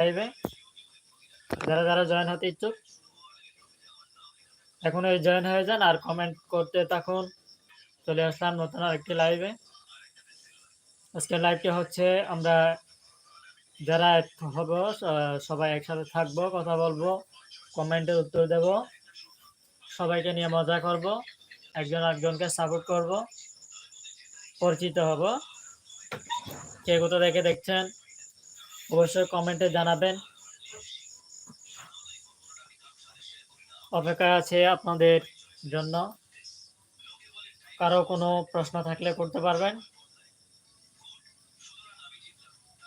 লাইভে যারা যারা জয়েন হতে ইচ্ছুক এখন এই জয়েন হয়ে যান আর কমেন্ট করতে থাকুন। চলে আসলাম নতুন আরেকটি লাইভে আজকের লাইভটি হচ্ছে, আমরা যারা হব সবাই একসাথে থাকব, কথা বলব কমেন্টের উত্তর দেব। সবাইকে নিয়ে মজা করব, একজন একজনকে সাপোর্ট করব, পরিচিত হব। কে কোথা থেকে দেখছেন? অবশ্যই কমেন্টে জানাবেন। অপেক্ষা আছে আপনাদের জন্য। কারও কোনো প্রশ্ন থাকলে করতে পারবেন।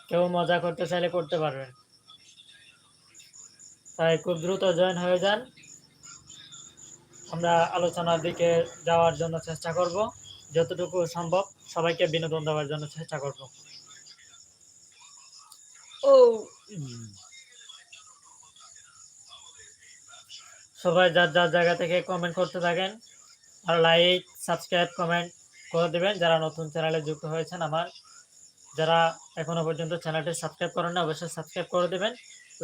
কেউ মজা করতে চাইলে করতে পারবেন। তাই খুব দ্রুত জয়েন হয়ে যান। আমরা আলোচনার দিকে যাওয়ার জন্য চেষ্টা করব। যতটুকু সম্ভব সবাইকে বিনোদন দেওয়ার জন্য চেষ্টা করব। সবাই যার যার জায়গা থেকে কমেন্ট করতে থাকেন, আর লাইক সাবস্ক্রাইব কমেন্ট করে দেবেন। যারা নতুন চ্যানেলে যুক্ত হয়েছেন আমার, যারা এখনও পর্যন্ত চ্যানেলটি সাবস্ক্রাইব করেন না অবশ্যই সাবস্ক্রাইব করে দেবেন।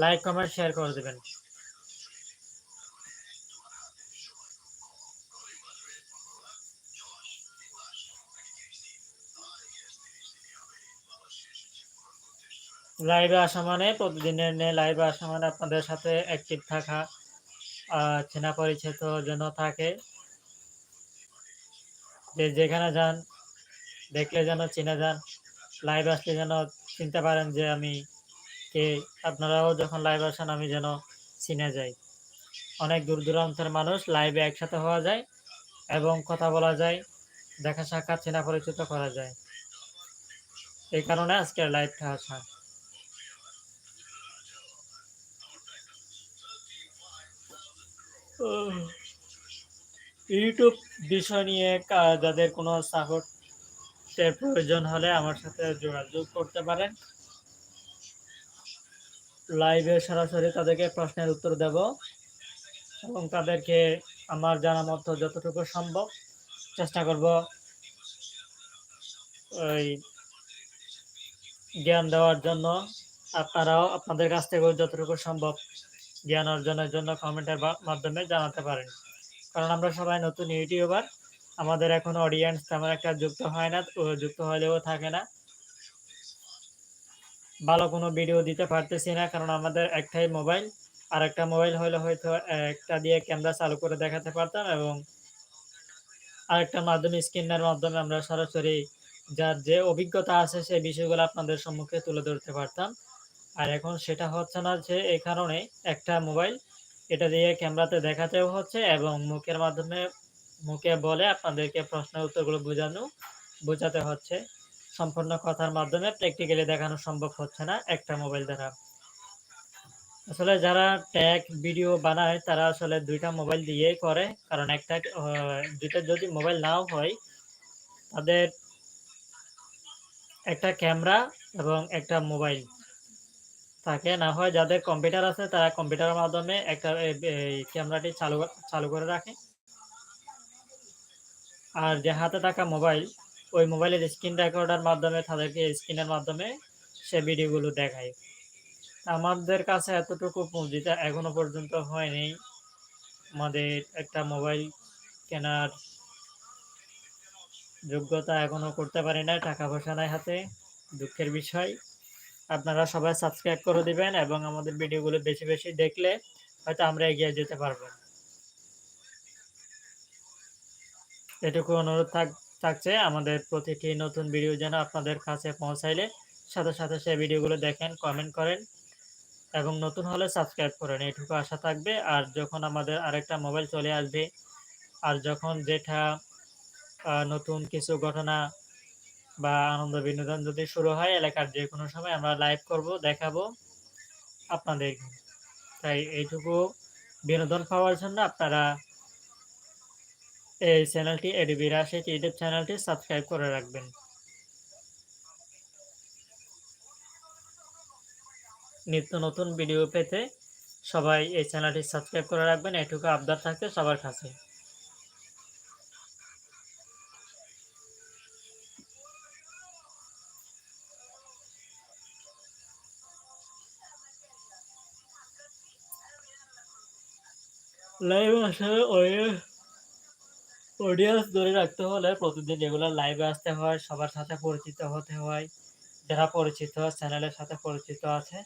লাইক কমেন্ট শেয়ার করে দেবেন। লাইভে আসা মানে প্রতিদিনের নিয়ে লাইভে আসা মানে আপনাদের সাথে অ্যাক্টিভ থাকা চেনা পরিচিত যেন থাকে। যে যেখানে যান, দেখলে যেন চিনে যান। লাইভ আসলে যেন চিনতে পারেন যে আমি কে। আপনারাও যখন লাইভ আসেন, আমি যেন চিনে যাই। অনেক দূর দূরান্তের মানুষ লাইভে একসাথে হওয়া যায় এবং কথা বলা যায়, দেখা সাক্ষাৎ, চেনা পরিচিত করা যায়। এই কারণে আজকের লাইভটা আসা। ইউটিউব বিষয় নিয়ে যাদের কোনো সাপোর্টের প্রয়োজন হলে আমার সাথে যোগাযোগ করতে পারেন। লাইভে সরাসরি তাদেরকে প্রশ্নের উত্তর দেব এবং তাদেরকে আমার জানা মতো যতটুকু সম্ভব চেষ্টা করব ওই জ্ঞান দেওয়ার জন্য। আপনারাও আপনাদের কাছ থেকেও যতটুকু সম্ভব জ্ঞান অর্জনের জন্য কমেন্টের মাধ্যমে জানাতে পারেন। কারণ আমরা সবাই নতুন ইউটিউবার, আমাদের এখন অডিয়েন্স তেমন একটা যুক্ত হয় না যুক্ত হলেও থাকে না। ভালো কোনো ভিডিও দিতে পারতেছি না, কারণ আমাদের একটাই মোবাইল আর একটা মোবাইল হলে হয়তো একটা দিয়ে ক্যামেরা চালু করে দেখাতে পারতাম এবং আরেকটা মাধ্যমে স্ক্রিনের মাধ্যমে আমরা সরাসরি যার যে অভিজ্ঞতা আছে, সেই বিষয়গুলো আপনাদের সম্মুখে তুলে ধরতে পারতাম। আর এখন সেটা হচ্ছে না যে এই কারণে একটা মোবাইল, এটা দিয়ে ক্যামেরাতে দেখাতেও হচ্ছে এবং মুখের মাধ্যমে মুখে বলে আপনাদেরকে প্রশ্নের উত্তরগুলো বোঝানো, বোঝাতে হচ্ছে। সম্পূর্ণ কথার মাধ্যমে প্র্যাকটিক্যালি দেখানো সম্ভব হচ্ছে না একটা মোবাইল দ্বারা। আসলে যারা ট্যাগ ভিডিও বানায়, তারা আসলে দুইটা মোবাইল দিয়েই করে, কারণ একটা দুইটা যদি মোবাইল নাও হয়, তাদের একটা ক্যামেরা এবং একটা মোবাইল। থাকে। না হয় যাদের কম্পিউটার আছে, তারা কম্পিউটারের মাধ্যমে একটা ক্যামেরাটি চালু চালু করে রাখে। আর যে হাতে থাকা মোবাইল ওই মোবাইলের স্ক্রিন রেকর্ডার মাধ্যমে, তাদেরকে স্ক্রিনের মাধ্যমে সে ভিডিওগুলো দেখায়। আমাদের কাছে এতটুকু পুঁজিটা এখনও পর্যন্ত হয়নি। আমাদের একটা মোবাইল কেনার যোগ্যতা এখনও করতে পারি না টাকা পয়সা নাই হাতে, দুঃখের বিষয়। আপনারা সবাই সাবস্ক্রাইব করে দিবেন এবং আমাদের ভিডিওগুলো বেশি বেশি দেখলে হয়তো আমরা এগিয়ে যেতে পারব। এটুকু অনুরোধ থাক থাকছে, আমাদের প্রতিটি নতুন ভিডিও যেন আপনাদের কাছে পৌঁছাইলে সাথে সাথে সেই ভিডিওগুলো দেখেন কমেন্ট করেন এবং নতুন হলে সাবস্ক্রাইব করেন, এটুকু আশা থাকবে। আর যখন আমাদের আরেকটা মোবাইল চলে আসবে, আর যখন যেটা নতুন কিছু ঘটনা বা আনন্দ বিনোদন যদি শুরু হয় এলাকার যে কোনো সময় আমরা লাইভ করব, দেখাবো আপনাদের। তাই এইটুকু বিনোদন পাওয়ার জন্য আপনারা এই চ্যানেলটি এডিবি রাশিদ ইউটিউব চ্যানেলটি সাবস্ক্রাইব করে রাখবেন। নিত্য নতুন ভিডিও পেতে সবাই এই চ্যানেলটি সাবস্ক্রাইব করে রাখবেন। এটুকু আবদার থাকতে সবার কাছে। লাইভ অডিয়েন্স অডিয়েন্স ধরে রাখতে হলে প্রতিদিন রেগুলার লাইভে আসতে হয়, সবার সাথে পরিচিত হতে হয়, যারা পরিচিত চ্যানেলের সাথে পরিচিত আছে,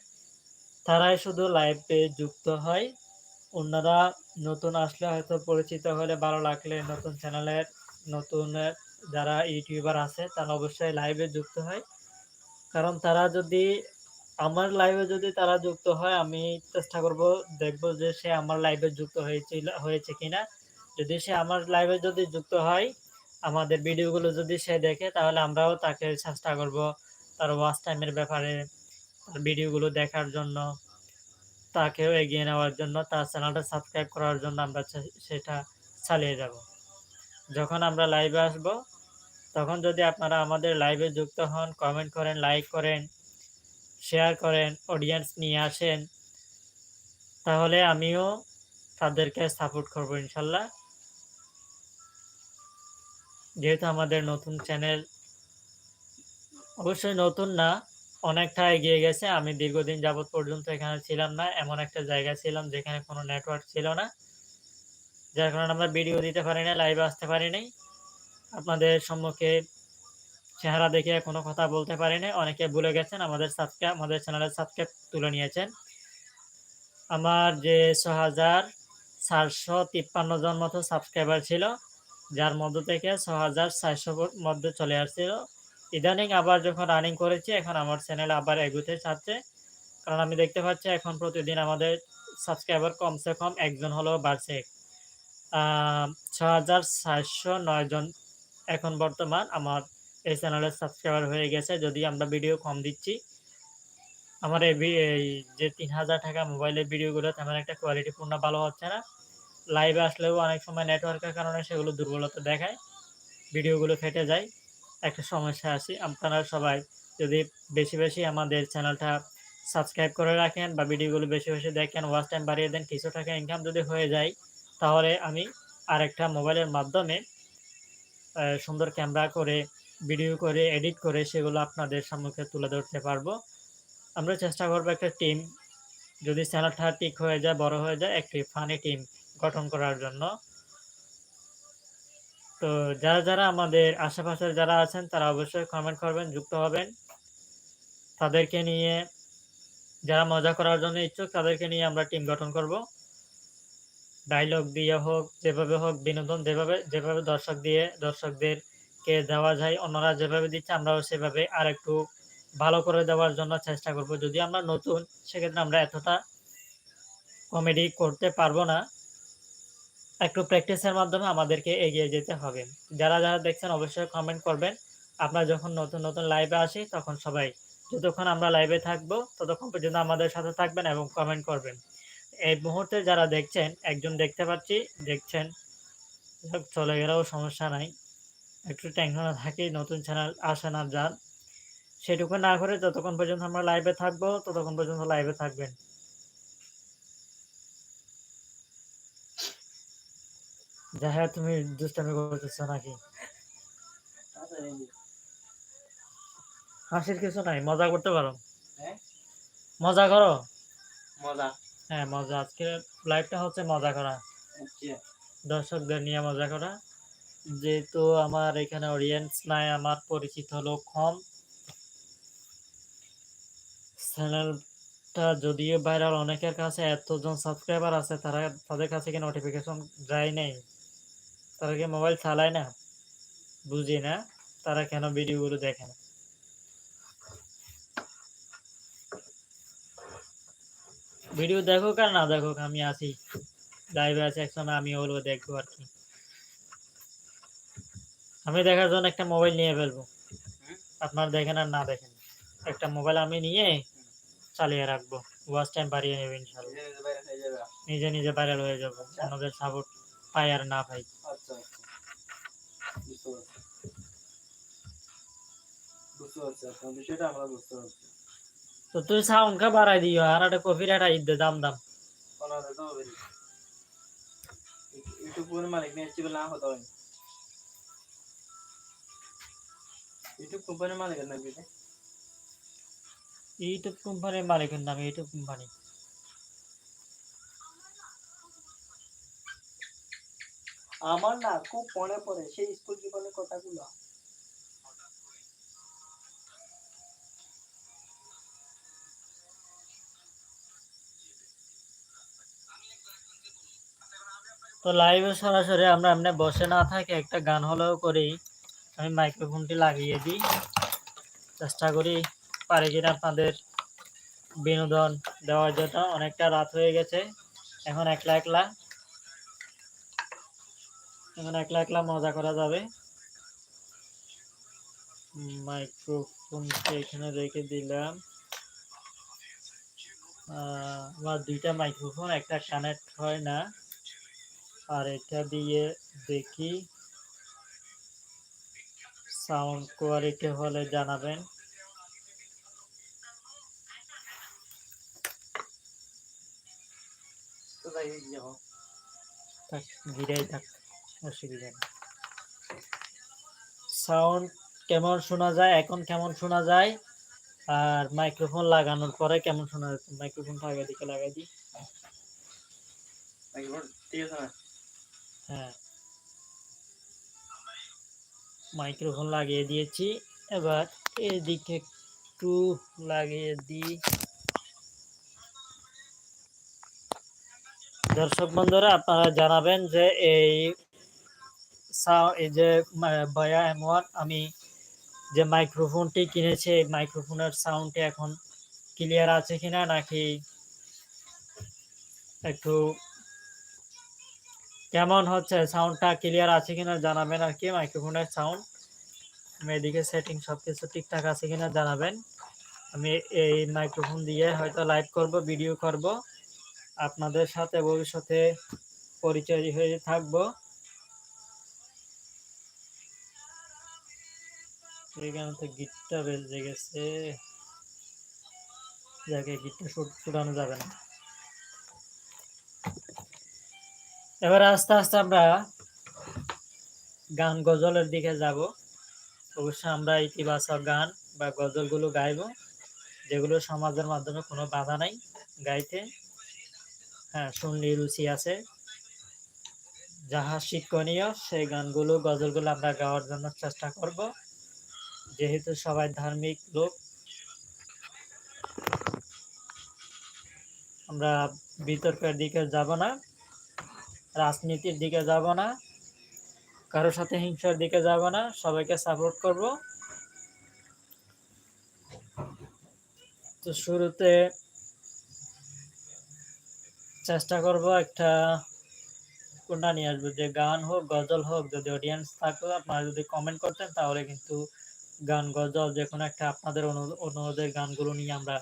তারাই শুধু লাইভে যুক্ত হয়। অন্যরা নতুন আসলে হয়তো পরিচিত হলে ভালো লাগলে নতুন চ্যানেলের নতুন যারা ইউটিউবার আছে, তারা অবশ্যই লাইভে যুক্ত হয়। কারণ তারা যদি আমার লাইভে যদি তারা যুক্ত হয়, আমি চেষ্টা করব দেখব যে সে আমার লাইভে যুক্ত হয়েছিল, হয়েছে কিনা। যদি সে আমার লাইভে যদি যুক্ত হয়, আমাদের ভিডিওগুলো যদি সে দেখে, তাহলে আমরাও তাকে চেষ্টা করব তার ওয়াচ টাইমের ব্যাপারে ভিডিওগুলো দেখার জন্য, তাকেও এগিয়ে নেওয়ার জন্য, তার চ্যানেলটা সাবস্ক্রাইব করার জন্য আমরা সেটা চালিয়ে যাব। যখন আমরা লাইভে আসব, তখন যদি আপনারা আমাদের লাইভে যুক্ত হন কমেন্ট করেন লাইক করেন শেয়ার করেন অডিয়েন্স নিয়ে আসেন, তাহলে আমিও তাদেরকে সাপোর্ট করব ইনশাল্লাহ। যেহেতু আমাদের নতুন চ্যানেল অবশ্যই নতুন না, অনেকটা এগিয়ে গেছে। আমি দীর্ঘদিন যাবৎ পর্যন্ত এখানে ছিলাম না, এমন একটা জায়গা ছিলাম যেখানে কোনো নেটওয়ার্ক ছিল না, যার কারণে আমরা ভিডিও দিতে পারি না লাইভে আসতে পারি নাই। আপনাদের সম্মুখে চেহারা দেখে কোনো কথা বলতে পারি না অনেকে ভুলে গেছেন, আমাদের সাবস্ক্রাইব আমাদের চ্যানেলের সাবস্ক্রাইব তুলে নিয়েছেন। আমার যে ছ হাজার চারশো তিপ্পান্ন জন মতো সাবস্ক্রাইবার ছিল, যার মধ্য থেকে ছ হাজার চারশোর মধ্যে চলে আসছিল। ইদানিং আবার যখন রানিং করেছি, এখন আমার চ্যানেল আবার এগুতে চাচ্ছে। কারণ আমি দেখতে পাচ্ছি, এখন প্রতিদিন আমাদের সাবস্ক্রাইবার কমসে কম একজন হলেও বাড়ছে। ছ হাজার চারশো নয় জন এখন বর্তমান আমার এই চ্যানেলের সাবস্ক্রাইবার হয়ে গেছে, যদি আমরা ভিডিও কম দিচ্ছি। আমার এই যে তিন হাজার টাকা মোবাইলের ভিডিওগুলো তেমন একটা কোয়ালিটিপূর্ণ ভালো হচ্ছে না। লাইভে আসলেও অনেক সময় নেটওয়ার্কের কারণে সেগুলো দুর্বলতা দেখায়। ভিডিওগুলো ফেটে যায়। একটা সমস্যা আছে। আপনারা সবাই যদি বেশি বেশি আমাদের চ্যানেলটা সাবস্ক্রাইব করে রাখেন বা ভিডিওগুলো বেশি বেশি দেখেন ওয়াচ টাইম বাড়িয়ে দেন, কিছু টাকা ইনকাম যদি হয়ে যায়, তাহলে আমি আরেকটা মোবাইলের মাধ্যমে সুন্দর ক্যামেরা করে ভিডিও করে এডিট করে সেগুলো আপনাদের সম্মুখে তুলে ধরতে পারব। আমরা চেষ্টা করব একটা টিম যদি চ্যানেলটা ঠিক হয়ে যায়, বড় হয়ে যায়, একটি ফানি টিম গঠন করার জন্য। তো যারা যারা আমাদের আশেপাশের যারা আছেন, তারা অবশ্যই কমেন্ট করবেন, যুক্ত হবেন। তাদেরকে নিয়ে যারা মজা করার জন্য ইচ্ছুক, তাদেরকে নিয়ে আমরা টিম গঠন করব। ডায়লগ দিয়ে হোক, যেভাবে হোক, বিনোদন যেভাবে যেভাবে দর্শক দিয়ে দর্শকদেরকে দেওয়া যায়, অন্যরা যেভাবে দিচ্ছে আমরাও সেভাবে আর একটু ভালো করে দেওয়ার জন্য চেষ্টা করব। যদি আমরা নতুন, সেক্ষেত্রে আমরা এতটা কমেডি করতে পারব না। একটু প্র্যাকটিসের মাধ্যমে আমাদেরকে এগিয়ে যেতে হবে। যারা যারা দেখছেন অবশ্যই কমেন্ট করবেন। আমরা যখন নতুন নতুন লাইভে আসি, তখন সবাই যতক্ষণ আমরা লাইভে থাকব, ততক্ষণ পর্যন্ত আমাদের সাথে থাকবেন এবং কমেন্ট করবেন। এই মুহূর্তে যারা দেখছেন, একজন দেখতে পাচ্ছি, দেখছেন, চলে গেলেও সমস্যা নাই। একটু টেনশনে থাকি নতুন চ্যানেল আসে না যান সেটুকু না করে যতক্ষণ পর্যন্ত আমরা লাইভে থাকব ততক্ষণ পর্যন্ত লাইভে থাকবেন। যা হ্যাঁ তুমি দুষ্টামি করতেছো নাকি? হাসির কিছু নাই মজা করতে পারো। হ্যাঁ? মজা করো? মজা। হ্যাঁ মজা। আজকে লাইভটা হচ্ছে মজা করা। আচ্ছা। দর্শকদের নিয়ে মজা করা। যেহেতু আমার এখানে অডিয়েন্স নাই, আমার পরিচিত লোক কম। চ্যানেলটা যদিও ভাইরাল অনেকের কাছে এতজন সাবস্ক্রাইবার আছে, তারা তাদের কাছে কি নোটিফিকেশন যায় নাই? তারা কি মোবাইল চালায় না? বুঝি না, তারা কেন ভিডিওগুলো দেখে না? ভিডিও দেখুক আর না দেখুক, আমি আছি। লাইভে আছে, একসময় আমি ওগুলো দেখব আর কি। আমি দেখার জন্য একটা মোবাইল নিয়ে ফেলব। আপনার দেখেন আর না দেখেন। একটা মোবাইল আমি নিয়ে চালিয়ে রাখব। ওয়াচ টাইম বাড়িয়ে নেবে ইনশাল্লাহ নিজে নিজে ভাইরাল হয়ে যাব। অন্যদের সাপোর্ট পাই আর না পাই। আচ্ছা। তো তুই সাউন্ডটা বাড়াই দিও আর একটা কফির একটা ঈদ দাম দাম। ইউটিউব মালিক নিয়ে না হতে হয় ইউটিউব কোম্পানির মালিকের নাকি এটা? ইউটিউব কোম্পানির মালিকের নাম ইউটিউব কোম্পানি। আমার না খুব মনে পড়ে সেই স্কুল জীবনের কথাগুলো। তো লাইভে সরাসরি আমরা এমনি বসে না থাকি একটা গান হলেও করি। আমি মাইক্রোফোনটি লাগিয়ে দিই। চেষ্টা করি পারি কিনা আপনাদের বিনোদন দেওয়ার জন্য। অনেকটা রাত হয়ে গেছে। এখন একলা একলা, এখন একলা একলা মজা করা যাবে। মাইক্রোফোনটা এখানে রেখে দিলাম। আমার দুইটা মাইক্রোফোন একটা কানেক্ট হয় না। আর এটা দিয়ে দেখি। সাউন্ড কোয়ালিটি হলে জানাবেন। ঘিরেই থাক অসুবিধা নেই। সাউন্ড কেমন শোনা যায়? এখন কেমন শোনা যায়? আর মাইক্রোফোন লাগানোর পরে কেমন শোনা যাচ্ছে মাইক্রোফোনটা আগে দিকে লাগাই দিই। হ্যাঁ। মাইক্রোফোন লাগিয়ে দিয়েছি। এবার এদিকে একটু লাগিয়ে দিই। দর্শক বন্ধুরা, আপনারা জানাবেন যে এই এই যে বয়া এম আমি যে মাইক্রোফোনটি কিনেছি, এই মাইক্রোফোনের সাউন্ডটি এখন ক্লিয়ার আছে কিনা নাকি একটু কেমন হচ্ছে? সাউন্ডটা ক্লিয়ার আছে কিনা জানাবেন আর কি মাইক্রোফোনের সাউন্ড আমি এদিকে সেটিং সব কিছু ঠিকঠাক আছে কিনা জানাবেন। আমি এই মাইক্রোফোন দিয়ে হয়তো লাইভ করব ভিডিও করব। আপনাদের সাথে ভবিষ্যতে পরিচয় হয়ে থাকব। গিটটা বেজে গেছে। যাকে গিটটা ছুটানো যাবে না। এবার আস্তে আস্তে আমরা গান গজলের দিকে যাব। অবশ্যই আমরা ইতিবাচক গান বা গজলগুলো গাইব, যেগুলো সমাজের মাধ্যমে কোনো বাধা নাই গাইতে। হ্যাঁ শুনলে রুচি আছে। যাহা শিক্ষণীয়, সেই গানগুলো, গজলগুলো আমরা গাওয়ার জন্য চেষ্টা করব। যেহেতু সবাই ধার্মিক লোক, আমরা বিতর্কের দিকে যাব না। রাজনীতির দিকে যাব না কারোর সাথে হিংসার দিকে যাব না, সবাইকে সাপোর্ট করব। তো শুরুতে চেষ্টা করব একটা কোনটা নিয়ে আসব, যে গান হোক, গজল হোক, যদি অডিয়েন্স থাকতো আপনারা যদি কমেন্ট করতেন, তাহলে কিন্তু গান, গজল যে কোনো একটা আপনাদের অনু- অনুরোধের গানগুলো নিয়ে আমরা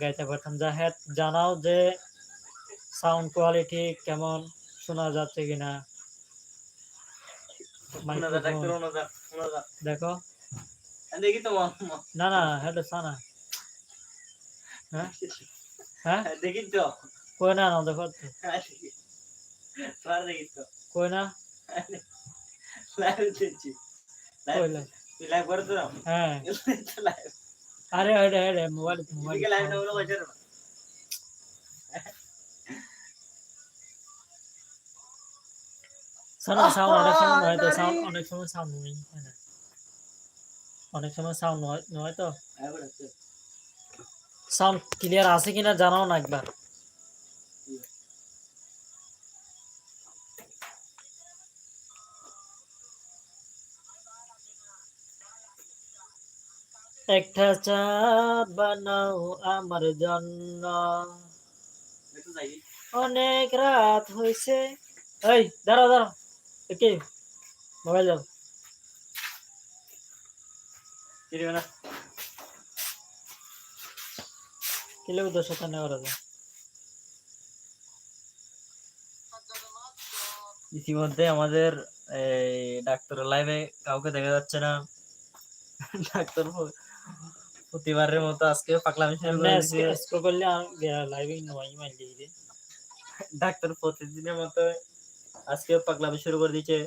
গাইতে পারতাম। যা হ্যাঁ জানাও যে সাউন্ড কোয়ালিটি কেমন শোনা যাচ্ছে কিনা? শোনা যা ডাক্তার শোনা যা শোনা যা দেখো। দেখি তো না না হ্যালো সানা হ্যাঁ? হ্যাঁ? দেখি তো। কই না না দেখো। স্যার দেখি তো। কই না? লাইভ? তুই লাইভ করে তো হ্যাঁ। আরে আরে আরে মোবাইল মোবাইল লাইভ না বলে কইছে সাউন্ড অনেক সময় নয় তো সাউন্ড অনেক সময় সাউন্ড নয় হয় না অনেক সময় সাউন্ড নয় নয় তো সাউন্ড ক্লিয়ার আছে কিনা জানাও না একবার। একটা চা বানাও আমার জন্য। অনেক রাত হয়েছে এই দাঁড়াও দাঁড়াও। কি মোবাইল দাও। কি দিবে না? কি লোক তোর সাথে? নেওয়ার আছে। ইতিমধ্যে আমাদের এই ডাক্তার লাইভে কাউকে দেখা যাচ্ছে না। ডাক্তার প্রতিবারের মতো আজকে পাকলামি করলে লাইভে ডাক্তার প্রতিদিনের মতো আজকে পাকলামি শুরু করে দিয়েছে।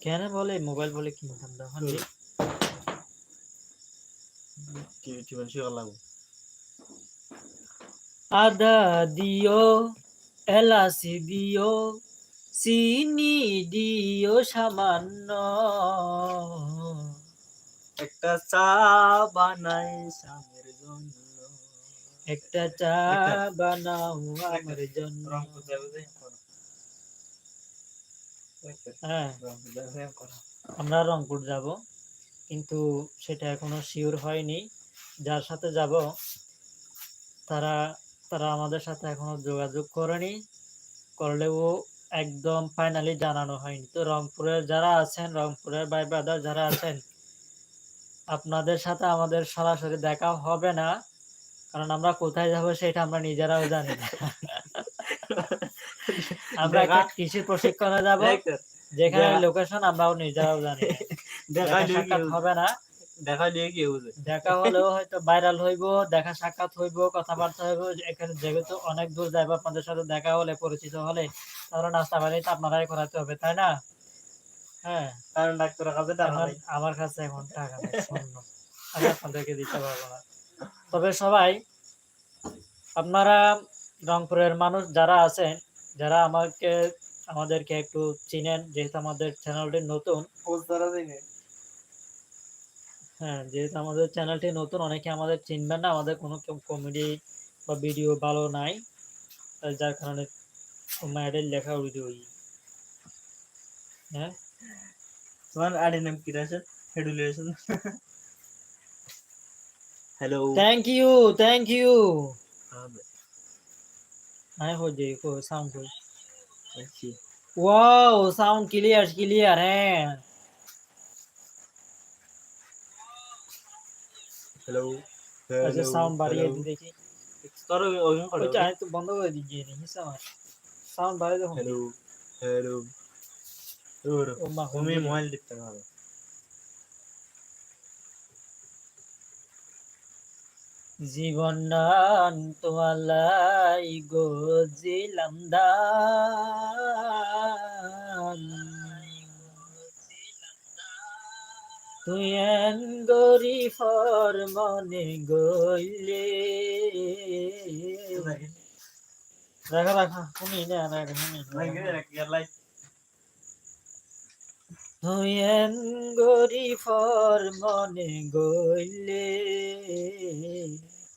কেন বলে? মোবাইল বলে কিনতাম তখন যে টিভি টিভি শিওর লাগবে? আদা দিও এলাচি দিও চিনি দিও সামান্য। একটা চা বানাই স্বামীর জন্য। একটা চা বানাও আমার জন্য। রংপুর যাবে যে করো। হ্যাঁ। রংপুর যাবে যে করো। আমরা রংপুর যাব কিন্তু সেটা এখনও শিওর হয়নি। যার সাথে যাব তারা তারা আমাদের সাথে এখনও যোগাযোগ করেনি। করলেও একদম ফাইনালি জানানো হয়নি। তো রংপুরের যারা আছেন রংপুরের ভাই ব্রাদার যারা আছেন আপনাদের সাথে আমাদের সরাসরি দেখা হবে না। কারণ আমরা কোথায় যাব সেটা আমরা নিজেরাও জানি না। আমরা কৃষি প্রশিক্ষণে যাব যেখানে লোকেশন আমরাও নিজেরাও জানি দেখা সাক্ষাৎ হবে না। দেখা নিয়ে কি বুঝে দেখা হলেও হয়তো ভাইরাল হইব দেখা সাক্ষাৎ হইব কথাবার্তা হইব এখানে যেহেতু অনেক দূর যাইব আপনাদের সাথে দেখা হলে পরিচিত হলে তাহলে নাস্তা তো আপনারাই করাতে হবে তাই না? হ্যাঁ। কারণ ডাক্তারের কাছে আমার কাছে এখন টাকা নেই আপনাদেরকে দিতে পারব না। তবে সবাই আপনারা রংপুরের মানুষ যারা আছেন যারা আমাকে আমাদেরকে একটু চিনেন যেহেতু আমাদের চ্যানেলটি নতুন। হ্যাঁ যেহেতু আমাদের চ্যানেলটি নতুন অনেকে আমাদের চিনবেন না আমাদের কোনো কমেডি বা ভিডিও ভালো নাই যার কারণে ম্যাডেল লেখা ভিডিও হ্যাঁ? তোমার আইডি নাম কি আছে হেডুলেশন hello thank you thank you হ্যাঁ हो जाए को साउंड को वाओ साउंड क्लियर क्लियर है হ্যালো अच्छा साउंड बढ़िया दी देखिए তোর ওজন করে वो चाहे तो बंद कर दीजिए नहीं समझ साउंड बढ़िया देखो হ্যালো হ্যালো তোর ओ मां তুমি মোবাইল দিতে হবে জীবন নান তোমালাই গজিলাম দান তুই গরি ফর মনে গইলে রাখা রাখা শুনি না রাখা শুনি তুই গরি ফর মনে গইলে,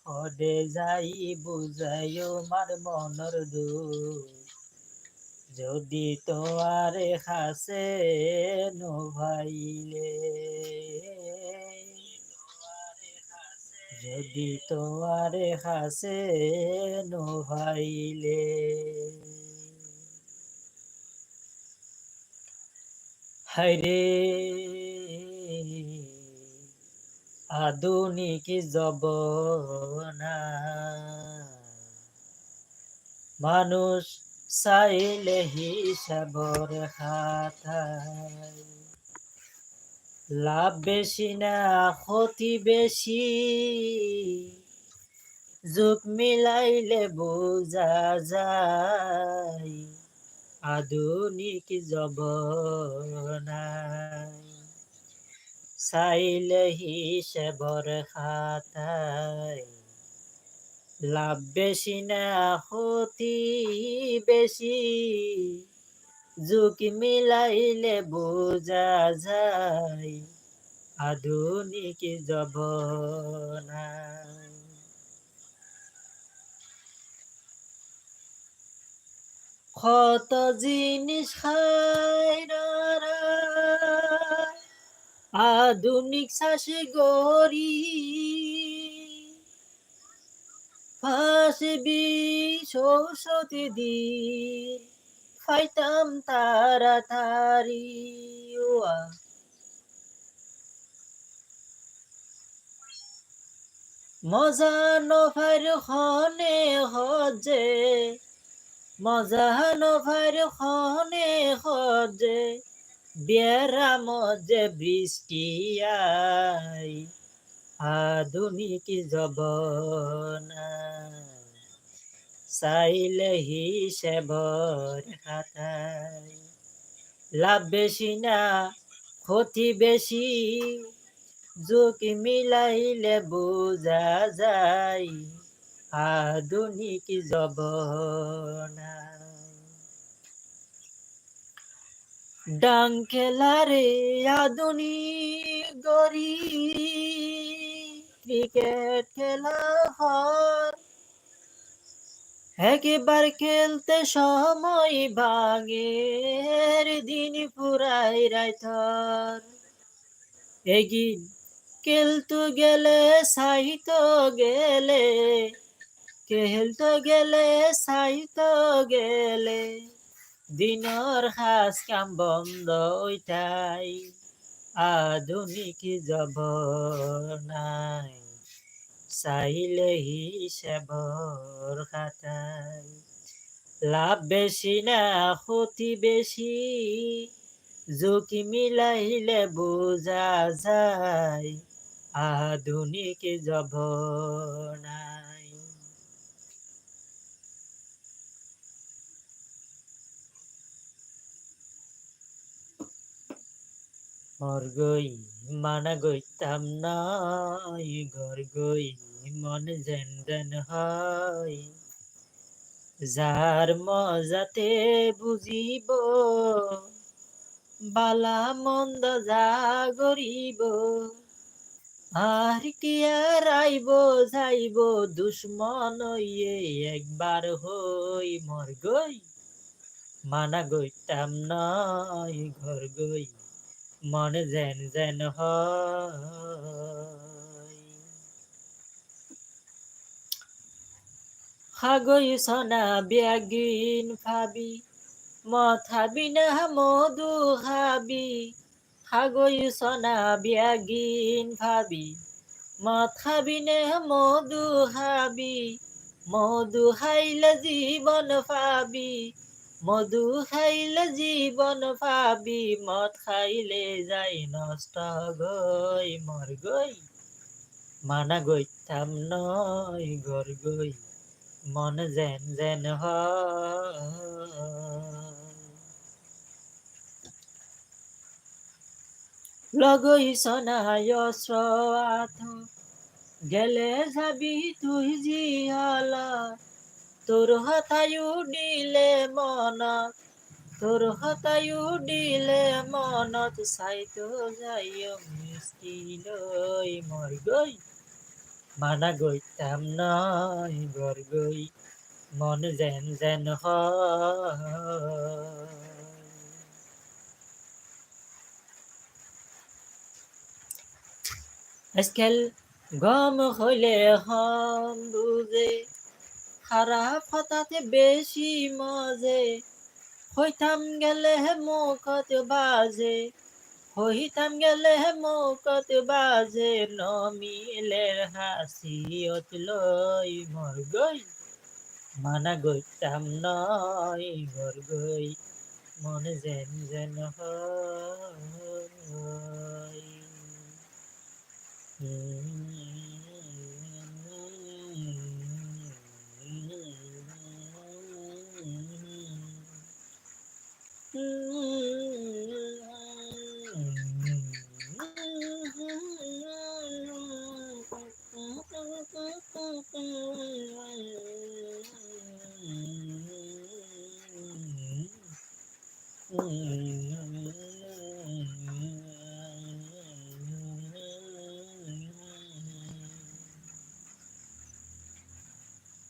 হদে যাই বুঝাইও মার মনর দুঃখ। যদি তোয়ারে খাসে নোভাইলে যদি তোয়ারে খাসে নোভাইলে হাইরে আধুনিক জবনা। মানুষ চাইলে হিসাবর খাতায়। লাভ বেশি না, ক্ষতি বেশি। যুগ মিলাইলে বোঝা যায়। আধুনিক জবনায়। চাইলে হিসাবর খাতায় লাভ বেশি না, ক্ষতি বেশি। ঝুঁকি মিলাইলে বোঝা যায়, আধুনিক জবনা কত জিনিস আধুনিক শাসে গরি ফাঁসে বিশ্বসতি দি ফাইতাম তাড়াতাড়ি ওয়া মজা নফার খনে হজে। মজা নফার খনে হজে বেড়া মজে বৃষ্টি আই, আধুনিক জবনা চাইলে হিসেবর খাতায়। লাভ বেশি না, ক্ষতি বেশি ঝুঁকি মিলাইলে বোঝা যায়। আধুনিক ডাং ডাঙ্কেলারে আধুনিক গরি, ক্রিকেট খেলা হয়। একবার খেলতে সময় ভাঙের দিন পুরাই রাইথর। এগিন খেলতু গেলে, সাহিত্য গেলে খেলতো গেলে সাহিত্য গেলে, দিনর হাস কাম বন্ধ ওইটাই, আধুনিক জব নাই চাইলে হিসেবর খাতায় লাভ বেশি না, ক্ষতি বেশি, ঝুঁকি মিলাইলে বোঝা যায়, আধুনিক জব নাই মর গই মানা গইতাম নাই ঘর গই মন যেন যেন হয় যার মজাতে বুঝিব, বালা মন্দ যা গরিব, আর কি আর আইব, যাইব দুশ্মন ইয়ে একবার হই। মর গই মানা গইতাম নাই ঘর গই মনে যেন যেন হাগই সনা ব্যাগিন ফাবি মথাবি না মধু হাবি। হাগই সনা ব্যাগিন ভাবি মথাবি না মধু হাবি। মধু হাইলে জীবন পাবি। মধু খাইলে জীবন পাবি, মদ খাইলে যাই নষ্ট গই মর গই মানা গইতাম নয় ঘর গই মন যেন যেন হ লগই সনায় আথ গেলে যাবি তুই জিয়ালা তোর হতায়ু দিলে মনত, তোর হতায়ু দিলে মনত চাইতো যাইও মিষ্টি লৈ মর গই মানা গইতাম নয় ঘর গই মন যেন যেন হয়। আজকাল গম হইলে হম বুঝে খারাপ হতাতে বেশি মজে হইতাম গেলে মুখত বাজে। হইতাম গেলে মুখত বাজে। নমিলের হাসিয়ত লই মর গই মানা গইতাম নয় ঘর গই মনে যেন যেন হয়।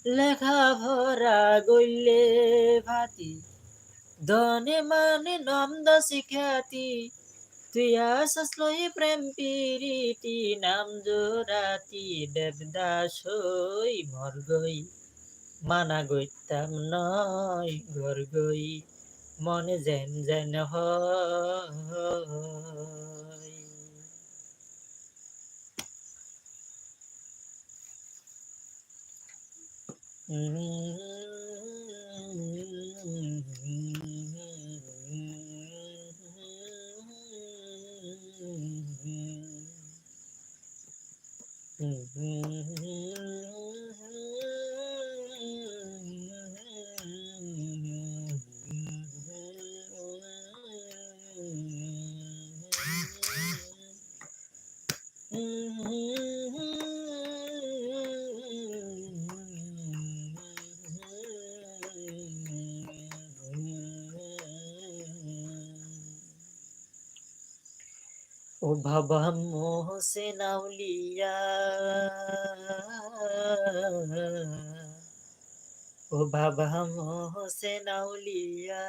লেখা ভরা গইলে ভাতি ধনে মানে নন্দ শিখাতি তুই আসাস লই প্রেম পিরিতি নাম জোরাতি দেবদাস হই মর গই মানা গইতাম নয় ঘর গই মনে যেন যেন হ 嗯嗯嗯 ও বাবা মোহসেন আউলিয়া। ও বাবা মোহসেন আউলিয়া।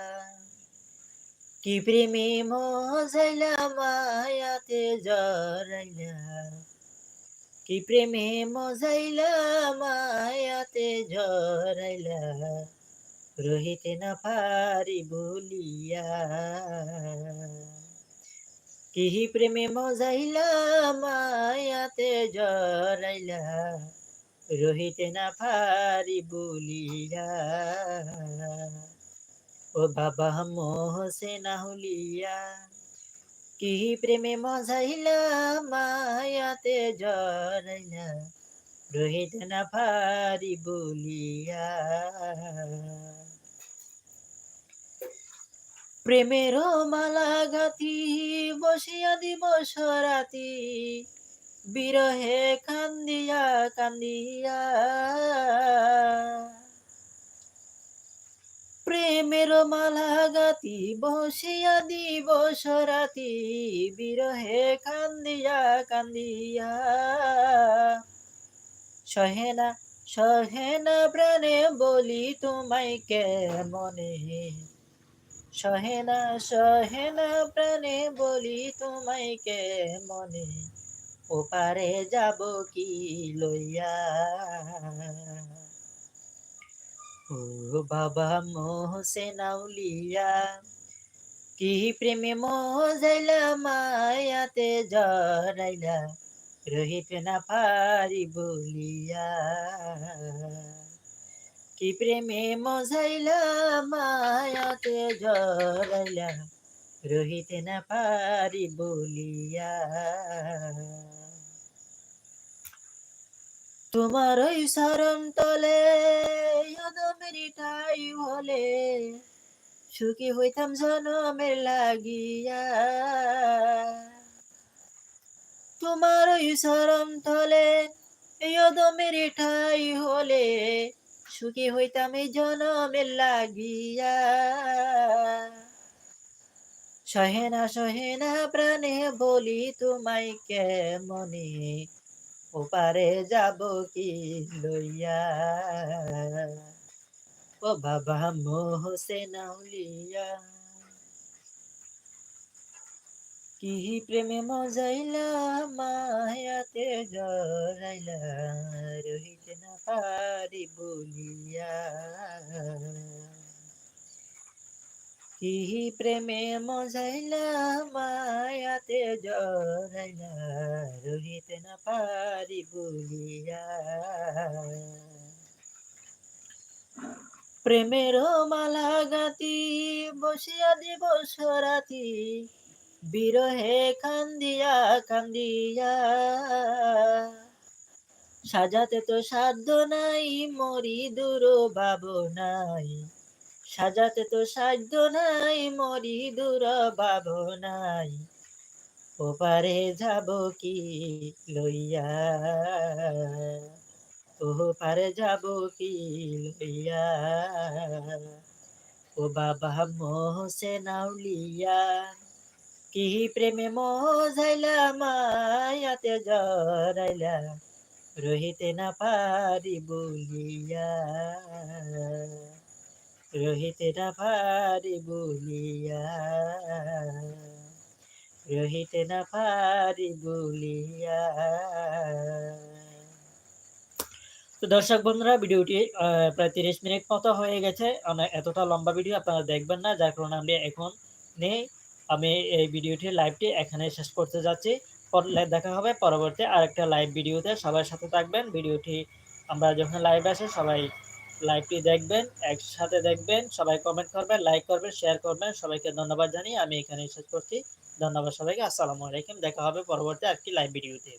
কি প্রেমে মজাইলা মায়াতে জরাইলা কি প্রেমে মজাইলা মায়াতে জরাইলা রহিতে না পারি বলিয়া। কি প্রেমে মজাইলা মায়াতে জরাইলা রহিতে না পারি বলিয়া ও বাবা মোহসেন হুলিয়া কি প্রেমে মজাইলা মায়াতে জরাইলা রহিতে না পারি বলিয়া প্রেমের মালা গাতি বসিয়া দিবস রাতি বিরহে কান্দিয়া কান্দিয়া। প্রেমের মালা গাতি বসিয়া দিবস রাতি বিরহে কান্দিয়া কান্দিয়া। সহেনা সহেনা প্রাণে বলি, তোমায় কেমনে সহেনা সহেনা প্রাণে বলি তোমায় কে মনে ওপারে যাব কি লইয়া? ও বাবা মোহসেন আউলিয়া কি প্রেমে মজাইলা মায়াতে জরাইলা রহিতে না পারি বলিয়া। কি প্রেমে মজাইলা মায়াতে জরাইলা রহিতে না পারি বলিয়া। তোমার ওই শরণ তলে মেরি ঠাই হলে, সুখী হইতাম জনমের লাগিয়া। তোমার ওই শরণ তলে মেরি ঠাই হলে সুখী হইতাম এই জনমের লাগিয়া। সহেনা সহেনা প্রাণে বলি, তোমায় কে মনে ওপারে যাব কি লইয়া? ও বাবা, মোহসেন আউলিয়া কি প্রেমে মজাইলা মায়াতে জরাইলা রহিতে না পারি বলিয়া। কি প্রেমে মজাইলা মায়াতে জরাইলা রহিতে না পারি বলিয়া। প্রেমের মালা গাতি বসিয়া দিবস রাতি বিরহে কান্দিয়া কান্দিয়া। সাজাতে তো সাধ্য নাই, মরি দূর ভাবনাই সাজাতে তো সাধ্য নাই, মরি দূর ভাবনাই ওপারে যাব কি লইয়া? ও পারে যাব কি লইয়া? ও বাবা মোহসেন আউলিয়া। কি প্রেমে মজাইলা মায়াতে জরাইলা রহিতে না পারি বলিয়া। রহিতে না পারি বলিয়া। রহিতে না পারি বলিয়া। তো দর্শক বন্ধুরা, ভিডিওটি প্রায় তিরিশ মিনিট মতো হয়ে গেছে। এতটা লম্বা ভিডিও আপনারা দেখবেন না, যার কারণে আমি এখন নেই। আমি এই ভিডিওটি লাইভটি এখানে শেষ করতে যাচ্ছি। দেখা হবে পরবর্তী আরেকটা লাইভ ভিডিওতে। সবার সাথে থাকবেন। ভিডিওটি আমরা যখন লাইভ আসে, সবাই লাইভটি দেখবেন, একসাথে দেখবেন, সবাই কমেন্ট করবেন লাইক করবেন শেয়ার করবেন। সবাইকে ধন্যবাদ জানিয়ে আমি এখানে শেষ করছি। ধন্যবাদ সবাইকে। আসসালামু আলাইকুম। দেখা হবে পরবর্তী আরেকটি লাইভ ভিডিওতে।